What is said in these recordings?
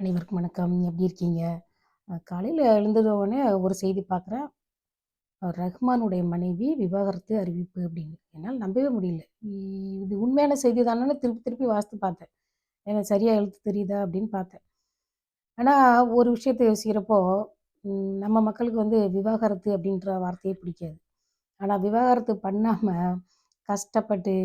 அனைவருக்கும் வணக்கம். எப்படி இருக்கீங்க? காலையில் காலையில எழுந்ததுனோனே ஒரு செய்தி பார்க்குறேன். ரஹ்மானுடைய மனைவி விவாகரத்து அறிவிப்பு அப்படின்னு. என்னால் நம்பவே முடியல. இது உண்மையான செய்தி தானே திருப்பி திருப்பி வாசித்து பார்த்தேன். எனக்கு சரியாக எழுத்து தெரியுதா அப்படின்னு பார்த்தேன். ஆனால் ஒரு விஷயத்த யோசிக்கிறப்போ, நம்ம மக்களுக்கு வந்து விவாகரத்து அப்படின்ற வார்த்தையே பிடிக்காது. ஆனால் விவாகரத்து பண்ணாமல் கஷ்டப்பட்டு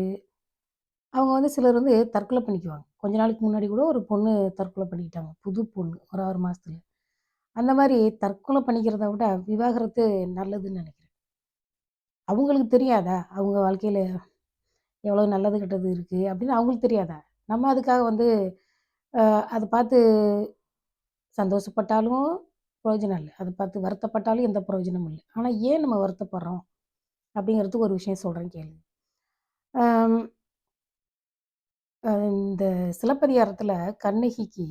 அவங்க வந்து சிலர் வந்து தற்கொலை பண்ணிக்குவாங்க. கொஞ்ச நாளைக்கு முன்னாடி கூட ஒரு பொண்ணு தற்கொலை பண்ணிக்கிட்டாங்க. புது பொண்ணு. ஒரு ஆறு மாதத்துல அந்த மாதிரி தற்கொலை பண்ணிக்கிறத விட விவாகரத்து நல்லதுன்னு நினைக்கிறேன் அவங்களுக்கு தெரியாதா? அவங்க வாழ்க்கையில் எவ்வளோ நல்லது, கெட்டது இருக்குது அப்படின்னு அவங்களுக்கு தெரியாதா? நம்ம அதுக்காக வந்து அதை பார்த்து சந்தோஷப்பட்டாலும் பிரயோஜனம் இல்லை அதை பார்த்து வருத்தப்பட்டாலும் எந்த பிரயோஜனமும் இல்லை ஆனால் ஏன் நம்ம வருத்தப்படுறோம்? அப்படிங்கிறதுக்கு ஒரு விஷயம் சொல்கிறேன் கேளுங்க. இந்த சிலப்பதிகாரத்தில் கண்ணகிக்கு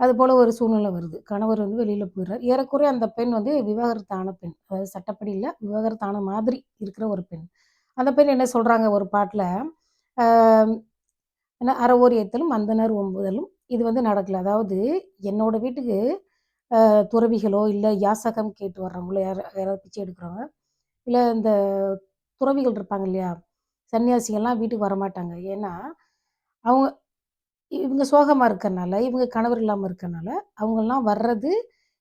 அதுபோல ஒரு சூழ்நிலை வருது. கணவர் வந்து வெளியில் போயிடுறார் ஏறக்குறைய அந்த பெண் வந்து விவாகரத்தான பெண். அதாவது சட்டப்படி இல்லை விவாகரத்தான மாதிரி இருக்கிற ஒரு பெண். அந்த பெண் என்ன சொல்கிறாங்க ஒரு பாட்டில் என்ன அறவோரியத்திலும் அந்தனர் அந்தணர் ஒம்புதலும்" இது வந்து நடக்கல. அதாவது என்னோட வீட்டுக்கு துறவிகளோ, இல்லை யாசகம் கேட்டு வர்றவங்களோ, யார் யாராவது பிச்சை எடுக்கிறவங்க, இல்லை இந்த துறவிகள் இருப்பாங்க இல்லையா? சன்னியாசிகள்லாம் வீட்டுக்கு வரமாட்டாங்க. ஏன்னா, அவங்க இவங்க சோகமாக இருக்கறனால, இவங்க கணவர் இல்லாமல் இருக்கறனால, அவங்கெல்லாம் வர்றது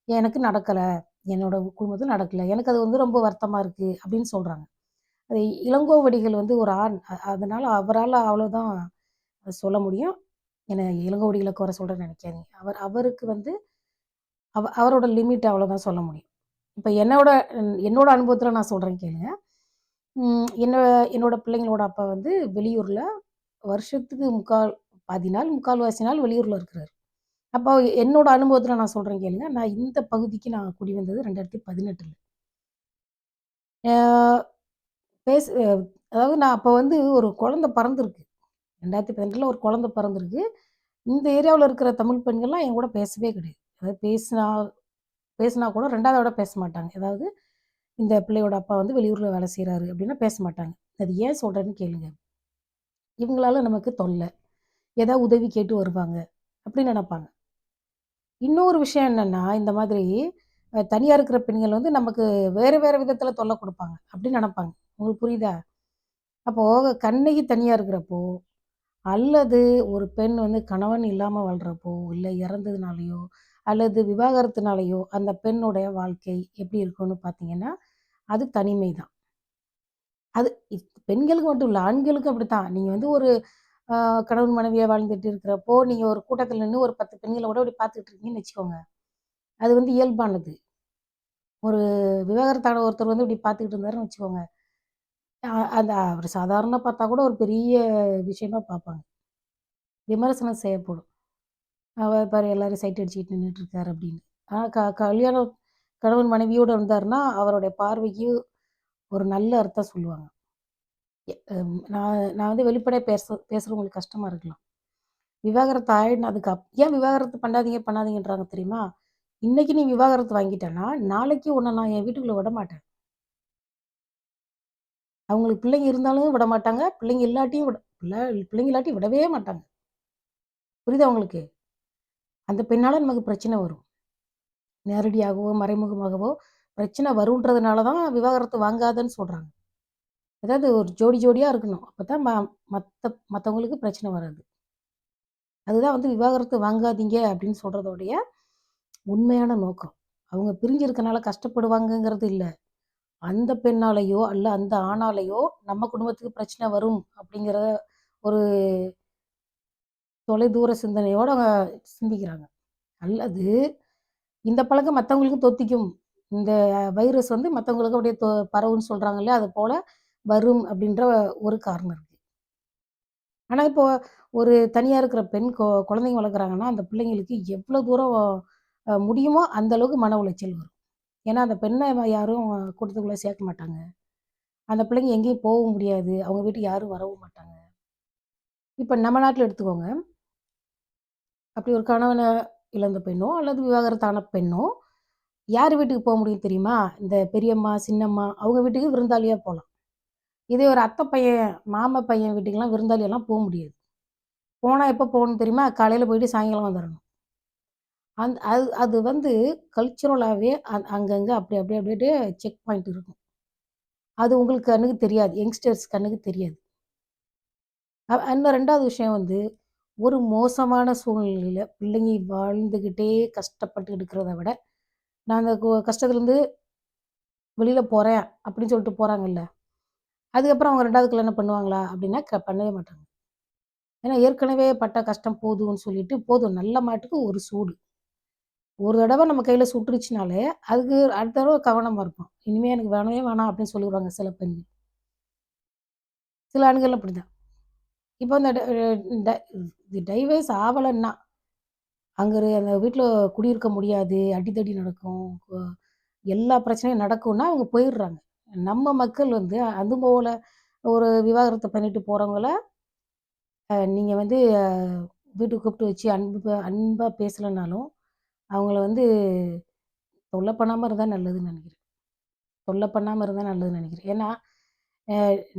எனக்கு நடக்கலை என்னோட குடும்பத்தில் நடக்கல. எனக்கு அது வந்து ரொம்ப வருத்தமாக இருக்குது அப்படின்னு சொல்கிறாங்க அது இளங்கோவடிகள் வந்து ஒரு ஆண். அதனால் அவரால் அவ்வளோதான் சொல்ல முடியும். என்னை இளங்கோவடிகளை குறை சொல்றேன்னு நினைக்காதீங்க அவர் அவருக்கு வந்து அவ அவரோட லிமிட் அவ்வளோதான் சொல்ல முடியும். இப்போ என்னோட என்னோட அனுபவத்தில் நான் சொல்கிறேன் கேளுங்க. என்ன என்னோட பிள்ளைங்களோட அப்பா வந்து வெளியூரில் வருஷத்துக்கு 3/4 பாதி நாள், 3/4வாசி நாள் வெளியூரில் இருக்கிறார் அப்போ என்னோட அனுபவத்தில் நான் சொல்கிறேன் கேளுங்க. நான் இந்த பகுதிக்கு நான் குடி வந்தது ரெண்டாயிரத்தி பதினெட்டில் பேச அதாவது நான் அப்போ வந்து ஒரு குழந்தை பிறந்திருக்கு. 2018ல ஒரு குழந்தை பிறந்திருக்கு. இந்த ஏரியாவில் இருக்கிற தமிழ் பெண்கள்லாம் என் கூட பேசவே கிடையாது. அதாவது பேசினா பேசினா கூட ரெண்டாவது விட பேச மாட்டாங்க. அதாவது இந்த பிள்ளையோட அப்பா வந்து வெளியூரில் வேலை செய்கிறாரு அப்படின்னா பேச மாட்டாங்க. அது ஏன் சொல்கிறேன்னு கேளுங்க. இவங்களால நமக்கு தொல்லை ஏதாவது உதவி கேட்டு வருவாங்க. அப்படின்னு நினப்பாங்க இன்னொரு விஷயம் என்னென்னா இந்த மாதிரி தனியாக இருக்கிற பெண்கள் வந்து நமக்கு வேறு வேறு விதத்தில் தொல்லை கொடுப்பாங்க அப்படின்னு நினைப்பாங்க உங்களுக்கு புரியுதா? அப்போது கண்ணகி தனியாக இருக்கிறப்போ, அல்லது ஒரு பெண் வந்து கணவன் இல்லாமல் வாழ்கிறப்போ இல்லை இறந்ததுனாலையோ அல்லது விவாகரத்துனாலயோ, அந்த பெண்ணுடைய வாழ்க்கை எப்படி இருக்கும்னு பார்த்தீங்கன்னா, அது தனிமை தான். அது பெண்களுக்கு மட்டும் இல்லை ஆண்களுக்கும் அப்படித்தான். நீங்க வந்து ஒரு கணவன் மனைவியா வாழ்ந்துட்டு இருக்கிறப்போ, நீங்க ஒரு கூட்டத்தில் நின்று ஒரு பத்து பெண்களை கூட அப்படி பார்த்துட்டு இருக்கீங்கன்னு வச்சுக்கோங்க. அது வந்து இயல்பானது. ஒரு விவகாரத்தான ஒருத்தர் வந்து இப்படி பார்த்துக்கிட்டு இருந்தாருன்னு வச்சுக்கோங்க. அந்த அவர் சாதாரண பார்த்தா கூட ஒரு பெரிய விஷயமா பார்ப்பாங்க. விமர்சனம் செய்யப்படும். அவர் பாரு எல்லாரும் சைட் அடிச்சுக்கிட்டு நின்னுட்டுருக்காரு அப்படின்னு. ஆனால் க கல்யாணம் கணவன் மனைவியோடு இருந்தாருன்னா, அவருடைய பார்வைக்கு ஒரு நல்ல அர்த்தம் சொல்லுவாங்க. நான் நான் வந்து வெளிப்படையாக பேச பேசுறவங்களுக்கு கஷ்டமா இருக்கலாம். விவாகரத்து ஆயிடுனதுக்கு அப் ஏன் விவாகரத்து பண்ணாதீங்க, பண்ணாதீங்கன்றாங்க தெரியுமா? இன்னைக்கு நீ விவாகரத்து வாங்கிட்டேன்னா நாளைக்கு உன்னை நான் என் வீட்டுக்குள்ள விடமாட்டேன். அவங்களுக்கு பிள்ளைங்க இருந்தாலும் விட மாட்டாங்க பிள்ளைங்க இல்லாட்டியும் விட பிள்ளை பிள்ளைங்க இல்லாட்டி விடவே மாட்டாங்க. புரியுதா அவங்களுக்கு அந்த பெண்ணால நமக்கு பிரச்சனை வரும். நேரடியாகவோ, மறைமுகமாகவோ பிரச்சனை வருன்றதுனால தான் விவாகரத்து வாங்காதன்னு சொல்கிறாங்க அதாவது ஒரு ஜோடி ஜோடியா இருக்கணும். அப்போதான் ம மற்ற மற்றவங்களுக்கு பிரச்சனை வராது. அதுதான் வந்து விவாகரத்து வாங்காதீங்க அப்படின்னு சொல்றதோடைய உண்மையான நோக்கம். அவங்க பிரிஞ்சிருக்கனால கஷ்டப்படுவாங்கங்கிறது இல்லை அந்த பெண்ணாலேயோ அல்ல அந்த ஆணாலேயோ நம்ம குடும்பத்துக்கு பிரச்சனை வரும் அப்படிங்கிற ஒரு தொலைதூர சிந்தனையோட அவங்க சிந்திக்கிறாங்க. அல்லது இந்த பழக்கம் மற்றவங்களுக்கும் தொத்திக்கும். இந்த வைரஸ் வந்து மற்றவங்களுக்கு அப்படியே தொ பரவுன்னு சொல்கிறாங்க இல்லையா? அது போல் வரும் அப்படின்ற ஒரு காரணம் இருக்கு. ஆனால் இப்போ ஒரு தனியாக இருக்கிற பெண் கொ குழந்தைங்க வளர்க்குறாங்கன்னா, அந்த பிள்ளைங்களுக்கு எவ்வளோ தூரம் முடியுமோ அந்த அளவுக்கு மன உளைச்சல் வரும். ஏன்னா அந்த பெண்ணை யாரும் கூட்டத்துக்குள்ளே சேர்க்க மாட்டாங்க. அந்த பிள்ளைங்க எங்கேயும் போகவும் முடியாது. அவங்க வீட்டுக்கு யாரும் வரவும் மாட்டாங்க. இப்போ நம்ம நாட்டில் எடுத்துக்கோங்க. அப்படி ஒரு கணவனை இழந்த பெண்ணோ, அல்லது விவாகரத்தான பெண்ணோ, யார் வீட்டுக்கு போக முடியும் தெரியுமா? இந்த பெரியம்மா, சின்னம்மா அவங்க வீட்டுக்கு விருந்தாளியாக போகலாம் இதே ஒரு அத்தை பையன், மாமா பையன் வீட்டுக்குலாம் விருந்தாளியெல்லாம் போக முடியாது. போனால் எப்போ போகணும் தெரியுமா? காலையில் போயிட்டு சாயங்காலம் வந்துடணும் அந்த அது அது வந்து கல்ச்சுரலாகவே அங்கங்கே அப்படி அப்படி அப்படியே செக் பாயிண்ட் இருக்கும். அது உங்களுக்கு கண்ணுக்கு தெரியாது. யங்ஸ்டர்ஸ் கண்ணுக்கு தெரியாது. இன்னும் ரெண்டாவது விஷயம் வந்து, ஒரு மோசமான சூழ்நிலையில் பிள்ளைங்க வாழ்ந்துக்கிட்டே கஷ்டப்பட்டு இருக்கிறத விட, நான் அந்த கு கஷ்டத்துலேருந்து வெளியில் போகிறேன் அப்படின்னு சொல்லிட்டு போகிறாங்கல்ல அதுக்கப்புறம் அவங்க ரெண்டாவது கல்யாணம் பண்ணுவாங்களா? அப்படின்னா க பண்ணவே மாட்டாங்க. ஏன்னா ஏற்கனவே பட்ட கஷ்டம் போதும்னு சொல்லிட்டு, போதும் நல்ல மாட்டுக்கு ஒரு சூடு. ஒரு தடவை நம்ம கையில் சுட்டுருச்சுனாலே, அதுக்கு அடுத்த தடவை கவனமாக இருப்போம். இனிமேல் எனக்கு வேணவே வேணாம் அப்படின்னு சொல்லிடுவாங்க சில பெண்கள். சில ஆண்கள் அப்படிதான். இப்போ இந்த டைவர்ஸ் ஆகலைன்னா அங்கே அந்த வீட்டில் குடியிருக்க முடியாது. அடித்தடி நடக்கும். எல்லா பிரச்சனையும் நடக்கும்னா அவங்க போயிடுறாங்க. நம்ம மக்கள் வந்து அது போல ஒரு விவாகரத்தை பண்ணிட்டு போகிறவங்கள நீங்கள் வந்து வீட்டுக்கு கூப்பிட்டு வச்சு அன்பு அன்பாக பேசலைனாலும் அவங்கள வந்து தொல்லை பண்ணாமல் இருந்தால் நல்லதுன்னு நினைக்கிறேன் தொல்லை பண்ணாமல் இருந்தால் நல்லதுன்னு நினைக்கிறேன் ஏன்னா,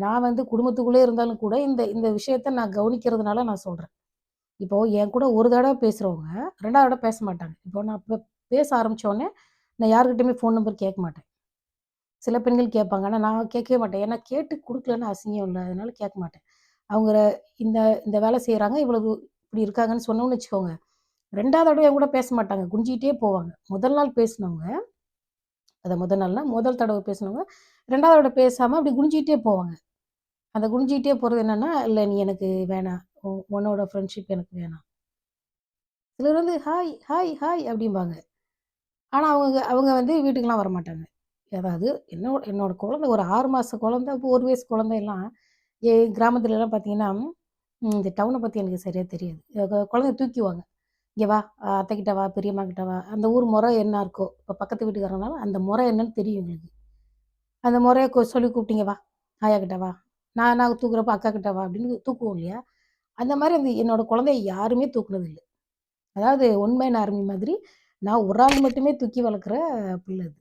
நான் வந்து குடும்பத்துக்குள்ளே இருந்தாலும் கூட இந்த இந்த விஷயத்த நான் கவனிக்கிறதுனால நான் சொல்கிறேன் இப்போது என் கூட ஒரு தடவை பேசுகிறவங்க ரெண்டாவது தடவை பேச மாட்டாங்க. இப்போ நான் இப்போ பேச ஆரம்பித்தோடனே நான் யாருக்கிட்டையுமே ஃபோன் நம்பர் கேட்க மாட்டேன். சில பெண்கள் கேட்பாங்க. ஆனால் நான் கேட்கவே மாட்டேன். ஏன்னா கேட்டு கொடுக்கலன்னு அசிங்கம் இல்லை அதனால கேட்க மாட்டேன். அவங்க இந்த இந்த வேலை செய்கிறாங்க இவ்வளவு இப்படி இருக்காங்கன்னு சொன்னோம்னு வச்சுக்கோங்க, ரெண்டாவது தடவை என் கூட பேச மாட்டாங்க. குஞ்சிக்கிட்டே போவாங்க. முதல் நாள் பேசினவங்க, அதை முதல் நாள்னா, முதல் தடவை பேசினவங்க, ரெண்டாவது தடவை பேசாமல் அப்படி குனிஞ்சிக்கிட்டே போவாங்க. அந்த குனிஞ்சிக்கிட்டே போகிறது என்னென்னா இல்லை நீ எனக்கு வேணாம். உ உன்னோட ஃப்ரெண்ட்ஷிப் எனக்கு வேணாம்." சிலர் வந்து ஹாய், ஹாய், ஹாய் அப்படிம்பாங்க. ஆனால் அவங்க அவங்க வந்து வீட்டுக்கெலாம் வரமாட்டாங்க. அதாவது என்னோட என்னோட குழந்தை ஒரு ஆறு மாத குழந்தை, ஒரு வயசு குழந்தையெல்லாம் என் கிராமத்துலலாம் பார்த்தீங்கன்னா, இந்த டவுனை பற்றி எனக்கு சரியாக தெரியாது. அ குழந்தைய தூக்கிவாங்க. இங்கே வா, அத்தைக்கிட்ட வா, பெரியம்மா கிட்ட வா." அந்த ஊர் முறை என்ன இருக்கோ, இப்போ பக்கத்து வீட்டுக்காரங்கனாலும் அந்த முறை என்னன்னு தெரியும் எங்களுக்கு. அந்த முறையை கொ சொல்லி கூப்பிட்டீங்க வா, ஆயா கிட்ட வா." நான் நான் தூக்குறப்போ அக்கா கிட்ட வா அப்படின்னு தூக்குவோம் இல்லையா? அந்த மாதிரி அந்த என்னோட குழந்தைய யாருமே தூக்குனது இல்லை அதாவது ஒன் மேன் ஆர்மி மாதிரி நான் ஒரு ஆள் மட்டுமே தூக்கி வளர்க்குற பிள்ளை அது.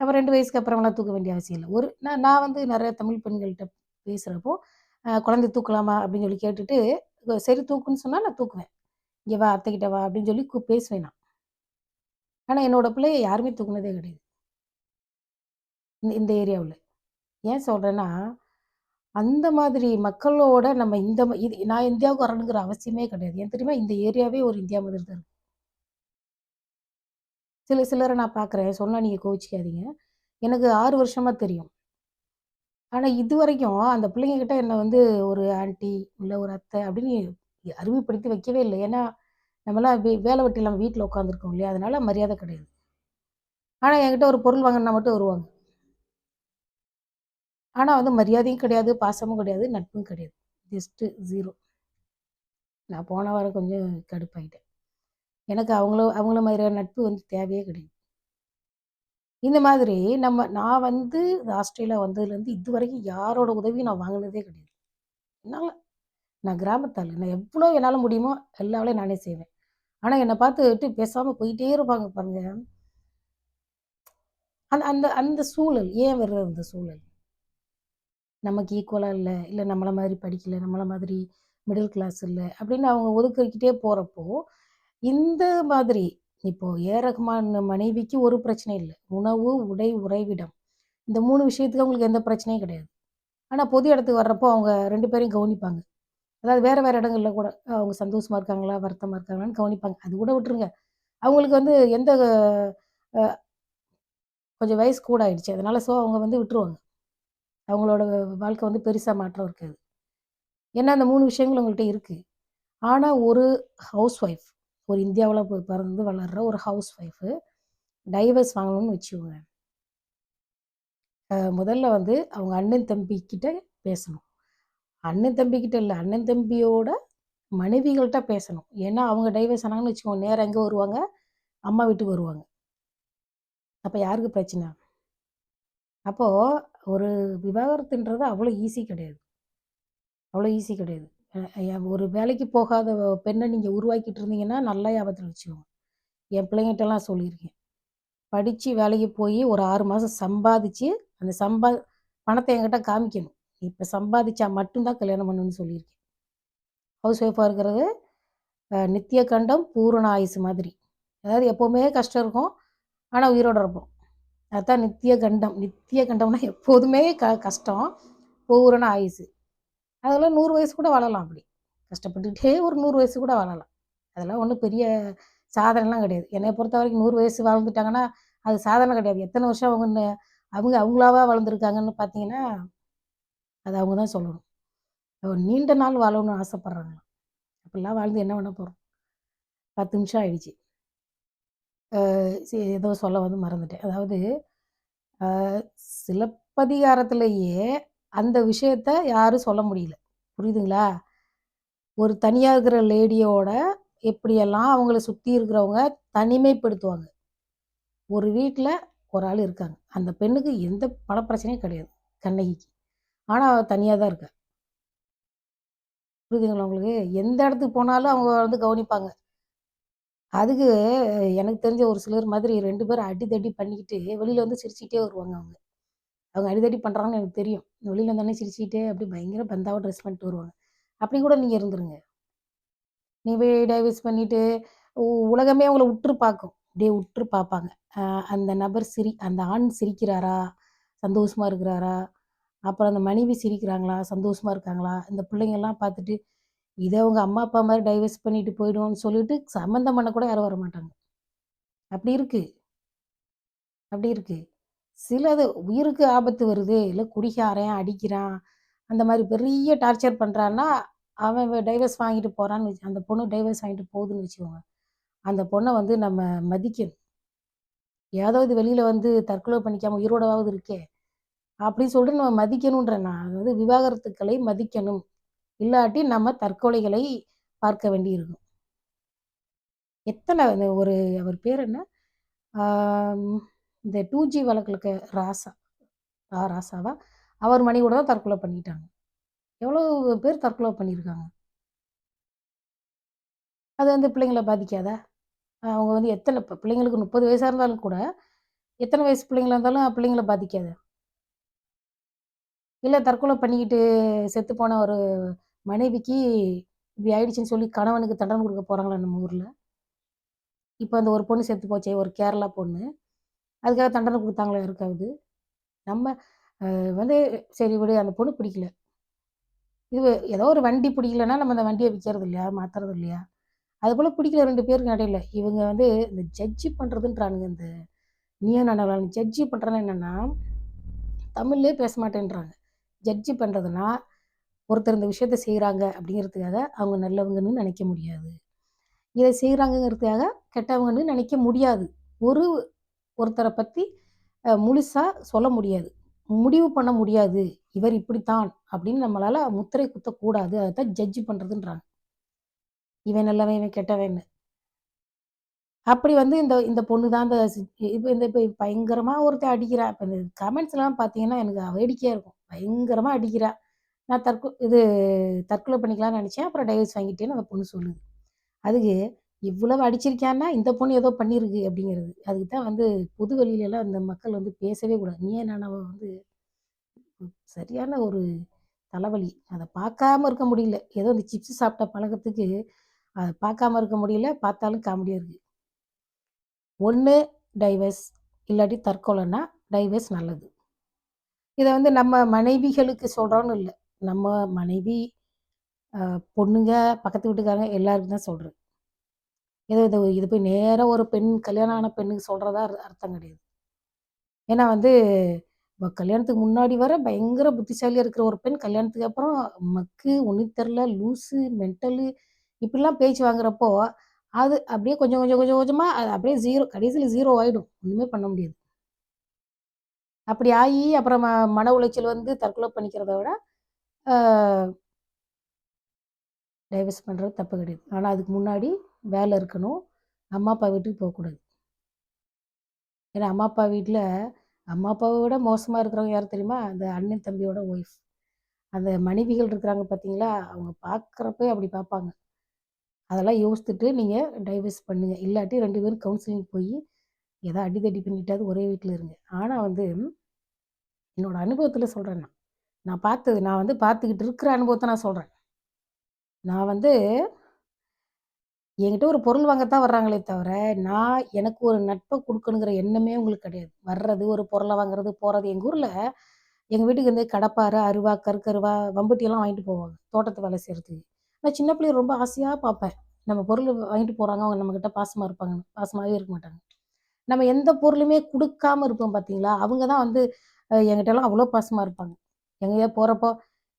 அப்ப 2 வயசுக்கு அப்புறம்லாம் தூக்க வேண்டிய அவசியம் இல்லை ஒரு நான் நான் வந்து நிறைய தமிழ் பெண்கள்கிட்ட பேசுகிறப்போ குழந்தை "குழந்தைய தூக்கலாமா?" அப்படின்னு சொல்லி கேட்டுட்டு, சரி தூக்குன்னு சொன்னால் நான் தூக்குவேன். இங்கே வா, அத்தைக்கிட்ட வா" அப்படின்னு சொல்லி கூ பேசுவேன் நான். ஆனால் என்னோட பிள்ளைய யாருமே தூக்குனதே கிடையாது. இந்த இந்த ஏரியாவில் ஏன் சொல்கிறேன்னா அந்த மாதிரி மக்களோட நம்ம இந்த ம இது நான் இந்தியாவுக்கு வரணுங்கிற அவசியமே கிடையாது. ஏன் தெரியுமா? இந்த ஏரியாவே ஒரு இந்தியா மாதிரி தான் இருக்கும் சில சிலரை நான் பார்க்குறேன். சொன்னால் நீங்கள் கோவிச்சிக்காதீங்க எனக்கு ஆறு வருஷமாக தெரியும். ஆனால் இது வரைக்கும் அந்த பிள்ளைங்க என்னை வந்து ஒரு ஆன்ட்டி இல்லை ஒரு அத்தை அப்படின்னு அறிமுகப்படுத்தி வைக்கவே இல்லை ஏன்னா, நம்மலாம் வே வேலை வெட்டி இல்லாமல் வீட்டில் உட்காந்துருக்கோம் இல்லையா? அதனால மரியாதை கிடையாது. ஆனால் என்கிட்ட ஒரு பொருள் வாங்கினா மட்டும் வருவாங்க. ஆனால் வந்து மரியாதையும் கிடையாது, பாசமும் கிடையாது, நட்பும் கிடையாது. ஜஸ்ட்டு ஜீரோ நான் போன வாரம் கொஞ்சம் கடுப்பாயிட்டேன். எனக்கு அவங்கள அவங்கள மாதிரியான நட்பு வந்து தேவையே கிடையாது. இந்த மாதிரி நம்ம நான் வந்து ஆஸ்திரேலியா வந்ததுலேருந்து இதுவரைக்கும் யாரோட உதவியும் நான் வாங்கினதே கிடையாது. என்னால நான் கிராமத்தால் நான் எவ்வளோ என்னால் முடியுமோ எல்லா வேலையும் நானே செய்வேன். ஆனால் என்னை பார்த்துட்டு பேசாமல் போயிட்டே இருப்பாங்க பாருங்க. அந்த அந்த அந்த சூழல் ஏன் வருது அந்த சூழல்? நமக்கு ஈக்குவலாக இல்லை இல்லை நம்மளை மாதிரி படிக்கலை நம்மளை மாதிரி மிடில் கிளாஸ் இல்லை அப்படின்னு அவங்க ஒதுக்கிக்கிட்டே போகிறப்போ இந்த மாதிரி இப்போது ஏ ரஹ்மான் மனைவிக்கு ஒரு பிரச்சனை இல்லை உணவு, உடை, உறைவிடம். இந்த மூணு விஷயத்துக்கு அவங்களுக்கு எந்த பிரச்சனையும் கிடையாது. ஆனால் பொது இடத்துக்கு வர்றப்போ அவங்க ரெண்டு பேரையும் கவனிப்பாங்க. அதாவது வேறு வேறு இடங்கள்ல கூட அவங்க சந்தோஷமாக இருக்காங்களா? வருத்தமாக இருக்காங்களான்னு கவனிப்பாங்க. அது கூட விட்டுருங்க. அவங்களுக்கு வந்து எந்த கொஞ்சம் வயசு கூட ஆயிடுச்சு. அதனால ஸோ அவங்க வந்து விட்டுருவாங்க. அவங்களோட வாழ்க்கை வந்து பெருசாக மாற்றம் இருக்காது. ஏன்னா அந்த மூணு விஷயங்கள் உங்கள்கிட்ட இருக்குது ஆனால் ஒரு ஹவுஸ் ஒய்ஃப் ஒரு இந்தியாவில் போய் பிறந்து வளர்ற ஒரு ஹவுஸ் ஒய்ஃபு டைவர்ஸ் வாங்கணும்னு வச்சுக்கோங்க. முதல்ல வந்து அவங்க அண்ணன், தம்பிக்கிட்ட பேசணும். அண்ணன், தம்பிக்கிட்ட இல்லை அண்ணன், தம்பியோட மனைவிகள்கிட்ட பேசணும். ஏன்னா அவங்க டைவர்ஸ் ஆனாங்கன்னு வச்சுக்கோங்க, நேரம் எங்கே வருவாங்க? அம்மா வீட்டுக்கு வருவாங்க. அப்போ யாருக்கு பிரச்சனை? அப்போது ஒரு விவாகரத்துன்றது அவ்வளோ ஈஸி கிடையாது. அவ்வளோ ஈஸி கிடையாது. ஒரு வேலைக்கு போகாத பெண்ணை நீங்கள் உருவாக்கிட்டு இருந்தீங்கன்னா, நல்லா ஞாபகத்தில் வச்சுக்கோங்க. என் பிள்ளைங்கிட்டலாம் சொல்லியிருக்கேன். படித்து வேலைக்கு போய் ஒரு ஆறு மாதம் சம்பாதிச்சு, அந்த சம்பா பணத்தை என்கிட்ட காமிக்கணும். இப்போ சம்பாதிச்சா மட்டும்தான் கல்யாணம் பண்ணணும்னு சொல்லியிருக்கேன். ஹவுஸ் ஒய்ஃபாக இருக்கிறது நித்திய கண்டம், பூரண ஆயுசு மாதிரி. அதாவது எப்போவுமே கஷ்டம் இருக்கும். ஆனால் உயிரோட இருப்போம். அதுதான் நித்திய கண்டம். நித்திய கண்டம்னா எப்போதுமே க கஷ்டம். பூரண ஆயுசு. அதெல்லாம் நூறு வயசு கூட வாழலாம் அப்படி. கஷ்டப்பட்டுக்கிட்டே ஒரு நூறு வயசு கூட வாழலாம். அதெல்லாம் ஒன்றும் பெரிய சாதனைலாம் கிடையாது. என்னை பொறுத்த வரைக்கும் நூறு வயசு வாழ்ந்துட்டாங்கன்னா, அது சாதனை கிடையாது. எத்தனை வருஷம் அவங்க அவங்க அவங்களாவா வளர்ந்துருக்காங்கன்னு பார்த்தீங்கன்னா, அது அவங்க தான் சொல்லணும். நீண்ட நாள் வாழணும்னு ஆசைப்பட்றாங்களாம் அப்படிலாம் வாழ்ந்து என்ன பண்ண போகிறோம் பத்து நிமிஷம் ஆயிடுச்சு. ஏதோ சொல்ல வந்து மறந்துட்டேன். அதாவது சிலப்பதிகாரத்திலேயே அந்த விஷயத்த யாரும் சொல்ல முடியல. புரியுதுங்களா? ஒரு தனியாக இருக்கிற லேடியோட எப்படியெல்லாம் அவங்கள சுற்றி இருக்கிறவங்க தனிமைப்படுத்துவாங்க. ஒரு வீட்டில் ஒரு ஆள் இருக்காங்க. அந்த பெண்ணுக்கு எந்த பணப்பிரச்சனையும் கிடையாது. கண்ணகிக்கு. ஆனால் அவள் தனியாக தான் இருக்கா. புரியுதுங்களா உங்களுக்கு? எந்த இடத்துக்கு போனாலும் அவங்க வந்து கவனிப்பாங்க. அதுக்கு எனக்கு தெரிஞ்ச ஒரு சிலர் மாதிரி ரெண்டு பேரும் அடிதடி பண்ணிக்கிட்டு வெளியில வந்து சிரிச்சுக்கிட்டே வருவாங்க அவங்க. அவங்க அடிதடி பண்ணுறாங்கன்னு எனக்கு தெரியும். வெளியில வந்தோனே சிரிச்சுக்கிட்டே அப்படியே பயங்கர பந்தாவை ட்ரெஸ் பண்ணிட்டு வருவாங்க. அப்படி கூட நீங்கள் இருந்துருங்க. நீ போய் டைவர்ஸ் பண்ணிட்டு உலகமே அவங்கள உற்று பார்க்கும். அப்படியே உற்று பார்ப்பாங்க. அந்த நபர் சிரி அந்த ஆண் சிரிக்கிறாரா? சந்தோஷமா இருக்கிறாரா? அப்புறம் அந்த மனைவி சிரிக்கிறாங்களா? சந்தோஷமா இருக்காங்களா? இந்த பிள்ளைங்கள்லாம் பார்த்துட்டு, இதை அவங்க அம்மா, அப்பா மாதிரி டைவர்ஸ் பண்ணிட்டு போயிடுவோம்னு சொல்லிட்டு சம்மந்தம் பண்ண கூட யாரும் வரமாட்டாங்க. அப்படி இருக்கு. அப்படி இருக்கு. சிலது உயிருக்கு ஆபத்து வருது, இல்லை குடிகாரன், அடிக்கிறான், அந்த மாதிரி பெரிய டார்ச்சர் பண்ணுறான்னா அவன் டைவர்ஸ் வாங்கிட்டு போகிறான்னு வச்சு அந்த பொண்ணு டைவர்ஸ் வாங்கிட்டு போகுதுன்னு வச்சுக்கோங்க. அந்த பொண்ணை வந்து நம்ம மதிக்கணும். ஏதோ இது வந்து தற்கொலை பண்ணிக்காம உயிரோடவாவது இருக்கே! அப்படின்னு சொல்லிட்டு நம்ம மதிக்கணுன்ற நான். அதாவது விவாகரத்துக்களை மதிக்கணும். இல்லாட்டி நம்ம தற்கொலைகளை பார்க்க வேண்டியிருக்கும். எத்தனை ஒரு அவர் பேர் என்ன? இந்த இந்த 2ஜி வழக்குலக்க ராசா. ஆ ராசாவா? அவர் மணி கூட தான் தற்கொலை பண்ணிக்கிட்டாங்க. எவ்வளோ பேர் தற்கொலை பண்ணியிருக்காங்க. அது வந்து பிள்ளைங்கள பாதிக்காதா? அவங்க வந்து எத்தனை இப்போ பிள்ளைங்களுக்கு முப்பது வயசாக இருந்தாலும் கூட, எத்தனை வயசு பிள்ளைங்களா இருந்தாலும் பிள்ளைங்கள பாதிக்காது இல்லை தற்கொலை பண்ணிக்கிட்டு செத்து போன ஒரு மனைவிக்கு இப்படி ஆயிடுச்சுன்னு சொல்லி கணவனுக்கு தண்டனை கொடுக்க போகிறாங்களா நம்ம ஊரில் இப்போ அந்த ஒரு பொண்ணு செத்து போச்சே, ஒரு கேரளா பொண்ணு. அதுக்காக தண்டனை கொடுத்தாங்களா யாருக்காவது? நம்ம வந்து சரி விடு அந்த பொண்ணு பிடிக்கல. இது ஏதோ ஒரு வண்டி பிடிக்கலன்னா, நம்ம அந்த வண்டியை விற்கிறது இல்லையா? மாத்துறது இல்லையா? அதுபோல பிடிக்கல ரெண்டு பேருக்கு இடையில. இவங்க வந்து இந்த ஜட்ஜி பண்ணுறதுன்றானுங்க இந்த நீயா நானால ஜட்ஜி பண்றதுன்னா என்னென்னா தமிழ்லயே பேச மாட்டேன்றாங்க. ஜட்ஜி பண்ணுறதுன்னா ஒருத்தர் இந்த விஷயத்த செய்கிறாங்க அப்படிங்கிறதுக்காக அவங்க நல்லவங்கன்னு நினைக்க முடியாது. இதை செய்கிறாங்கங்கிறதுக்காக கெட்டவங்கன்னு நினைக்க முடியாது. ஒரு ஒருத்தரை பற்றி முழுசாக சொல்ல முடியாது. முடிவு பண்ண முடியாது. இவர் இப்படித்தான் அப்படின்னு நம்மளால் முத்திரை குத்தக்கூடாது. அதத்தான் ஜட்ஜ் பண்ணுறதுன்றாங்க இவன் நல்லவன், இவன் கெட்டவன்னு. அப்படி வந்து இந்த இந்த பொண்ணு தான் இந்த இப்போ இந்த இப்போ பயங்கரமாக ஒருத்தன் அடிக்கிறா. இப்போ இந்த கமெண்ட்ஸ்லாம் பார்த்தீங்கன்னா, எனக்கு வேடிக்கையாக இருக்கும். பயங்கரமாக அடிக்கிறா. நான் தற்கொ இது தற்கொலை பண்ணிக்கலாம்னு நினச்சேன் அப்புறம் டைவர்ஸ் வாங்கிட்டேன்னு அந்த பொண்ணு சொல்லுது. அதுக்கு இவ்வளவு அடிச்சிருக்கியான்னா இந்த பொண்ணு ஏதோ பண்ணியிருக்கு அப்படிங்கிறது. அதுக்கு தான் வந்து பொது வெளியிலலாம் இந்த மக்கள் வந்து பேசவே கூடாது. நீ நானாவ வந்து சரியான ஒரு தலைவலி. அதை பார்க்காம இருக்க முடியல. ஏதோ இந்த சிப்ஸ் சாப்பிட்ட பழக்கத்துக்கு அதை பார்க்காம இருக்க முடியல. பார்த்தாலும் காமெடியாக இருக்கு. ஒன்று டைவர்ஸ் இல்லாட்டி தற்கொலைன்னா, டைவர்ஸ் நல்லது. இதை வந்து நம்ம மனைவிகளுக்கு சொல்கிறோன்னு இல்லை நம்ம மனைவி, பொண்ணுங்க, பக்கத்து வீட்டுக்காரங்க எல்லாருக்கும் தான் சொல்கிறேன் ஏதோ இது இது போய் நேராக ஒரு பெண் கல்யாணம் ஆன பெண்ணுக்கு சொல்கிறதா அர்த்தம் கிடையாது. ஏன்னா வந்து கல்யாணத்துக்கு முன்னாடி வர பயங்கர புத்திசாலியாக இருக்கிற ஒரு பெண் கல்யாணத்துக்கு அப்புறம் மக்கு, ஒன்றும் தெரில லூசு, மென்டலு இப்படிலாம் பேச்சு வாங்குறப்போ, அது அப்படியே கொஞ்சம் கொஞ்சம் கொஞ்சம் கொஞ்சமாக அது அப்படியே ஜீரோ கடைசியில் ஜீரோ ஆகிடும் ஒன்றுமே பண்ண முடியாது. அப்படி ஆகி அப்புறம் ம மன உளைச்சல் வந்து தற்கொலை பண்ணிக்கிறத விட, டைவர்ஸ் பண்ணுறது தப்பு கிடையாது. ஆனால் அதுக்கு முன்னாடி வேலை இருக்கணும். அம்மா, அப்பா வீட்டுக்கு போகக்கூடாது ஏன்னா அம்மா, அப்பா வீட்டில் அம்மா, அப்பாவை விட மோசமாக இருக்கிறவங்க யார் தெரியுமா? அந்த அண்ணன், தம்பியோட ஒய்ஃப். அந்த மனைவிகள் இருக்கிறாங்க பார்த்தீங்களா? அவங்க பார்க்குறப்ப அப்படி பார்ப்பாங்க. அதெல்லாம் யோசித்துட்டு நீங்கள் டைவர்ஸ் பண்ணுங்கள் இல்லாட்டி ரெண்டு பேரும் கவுன்சிலிங் போய் ஏதோ அடிதடி பண்ணிட்டாவது ஒரே வீட்டில் இருங்க. ஆனால் வந்து என்னோடய அனுபவத்தில் சொல்கிறேன் நான். நான் பார்த்தது நான் வந்து பார்த்துக்கிட்டு இருக்கிற அனுபவத்தை நான் சொல்கிறேன் நான் வந்து என்கிட்ட ஒரு பொருள் வாங்கத்தான் வர்றாங்களே தவிர, நான் எனக்கு ஒரு நட்பை கொடுக்கணுங்கிற எண்ணமே உங்களுக்கு கிடையாது. வர்றது, ஒரு பொருளை வாங்குறது, போகிறது எங்கள் ஊரில் எங்கள் வீட்டுக்கு வந்து கடப்பாறை அருவா, கற்கருவா, வம்பட்டியெல்லாம் வாங்கிட்டு போவாங்க. தோட்டத்து வேலை செய்கிறதுக்கு நான் சின்ன பிள்ளைய ரொம்ப ஆசையாக பார்ப்பேன். நம்ம பொருள் வாங்கிட்டு போகிறாங்க அவங்க நம்மக்கிட்ட பாசமாக இருப்பாங்கன்னு. பாசமாகவே இருக்க மாட்டாங்க. நம்ம எந்த பொருளுமே கொடுக்காம இருப்போம் பார்த்தீங்களா, அவங்க தான் வந்து எங்கிட்டலாம் அவ்வளோ பாசமாக இருப்பாங்க. எங்கேயாவது போகிறப்போ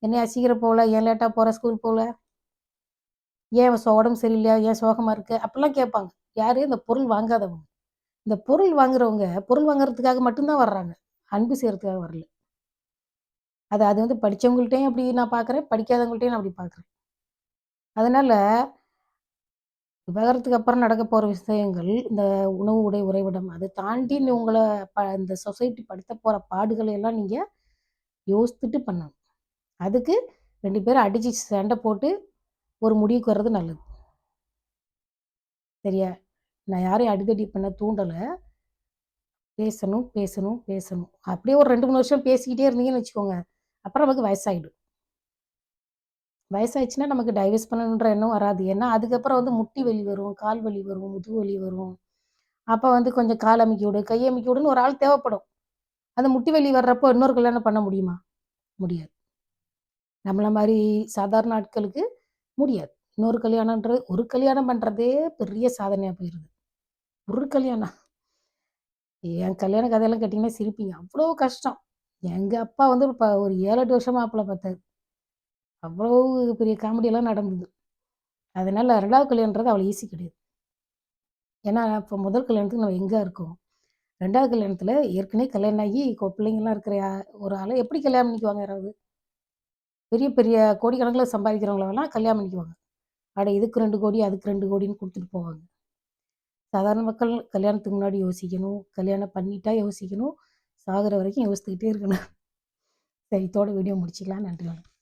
"என்னையா சீக்கிரம் போகல ஏன் லேட்டாக போகிற ஸ்கூல் போகல ஏன் சோ உடம்பு சரியில்லையா? ஏன் சோகமாக இருக்க?" அப்படிலாம் கேட்பாங்க. யாரும் இந்த பொருள் வாங்காதவங்க. இந்த பொருள் வாங்குறவங்க, பொருள் வாங்குறதுக்காக மட்டும் தான் வர்றாங்க. அன்பு செய்கிறதுக்காக வரல. அது அது வந்து படித்தவங்கள்ட்டையும் அப்படி நான் பார்க்குறேன், படிக்காதவங்கள்ட்டையும் நான் அப்படி பார்க்குறேன். அதனால் விவகாரத்துக்கு அப்புறம் நடக்க போகிற விஷயங்கள், இந்த உணவு, உடை, உறைவிடம் அதை தாண்டி உங்களை ப இந்த சொசைட்டி படுத்த போகிற பாடுகளை எல்லாம் நீங்கள் யோசித்துட்டு பண்ணணும். அதுக்கு ரெண்டு பேரும் அடிச்சு சண்டை போட்டு ஒரு முடிவுக்கு வர்றது நல்லது. சரியா? நான் யாரையும் அடிதடி பண்ண தூண்டலை பேசணும், பேசணும், பேசணும். அப்படியே ஒரு 2, 3 வருஷம் பேசிக்கிட்டே இருந்தீங்கன்னு வச்சுக்கோங்க, அப்புறம் நமக்கு வயசாயிடும். வயசாயிடுச்சுன்னா நமக்கு டைவர்ஸ் பண்ணணுன்ற எண்ணம் வராது. ஏன்னா, அதுக்கப்புறம் வந்து முட்டி வலி வரும், கால் வலி வரும், முதுகு வலி வரும். அப்போ வந்து கொஞ்சம் கால் அமுக்கி விடு, கை அமுக்கி விடுன்னு ஒரு ஆள் தேவைப்படும். அந்த முட்டி வலி வர்றப்போ இன்னொரு கல்யாணம் பண்ண முடியுமா? முடியாது. நம்மளை மாதிரி சாதாரண ஆட்களுக்கு முடியாது. இன்னொரு கல்யாணம்ன்றது ஒரு கல்யாணம் பண்றதே பெரிய சாதனையா போயிருது. ஒரு கல்யாணம். என் கல்யாண கதையெல்லாம் கேட்டீங்கன்னா சிரிப்பீங்க. அவ்வளோ கஷ்டம். எங்க அப்பா வந்து ஒரு ஒரு 7, 8 வருஷமா மாப்பிள்ளை பார்த்தாரு. அவ்வளோ பெரிய காமெடியெல்லாம் நடந்தது. அதனால ரெண்டாவது கல்யாணன்றது அவ்வளோ ஈஸி கிடையாது. ஏன்னா, இப்போ முதல் கல்யாணத்துக்கு நம்ம எங்க இருக்கோம்? ரெண்டாவது கல்யாணத்துல ஏற்கனவே கல்யாணம் ஆகி கொ இருக்கிற ஒரு ஆளை எப்படி கல்யாணம் பண்ணிக்குவாங்க யாராவது? பெரிய பெரிய கோடிக்கணக்கில் சம்பாதிக்கிறவங்களெல்லாம் கல்யாணம் பண்ணிக்குவாங்க. அட இதுக்கு ரெண்டு கோடி, அதுக்கு ரெண்டு கோடின்னு கொடுத்துட்டு போவாங்க. சாதாரண மக்கள் கல்யாணத்துக்கு முன்னாடி யோசிக்கணும். கல்யாணம் பண்ணிட்டா யோசிக்கணும். சாகுற வரைக்கும் யோசித்துக்கிட்டே இருக்கணும். சரி இதோட வீடியோ முடிச்சுக்கலாம். நன்றி வணக்கம்.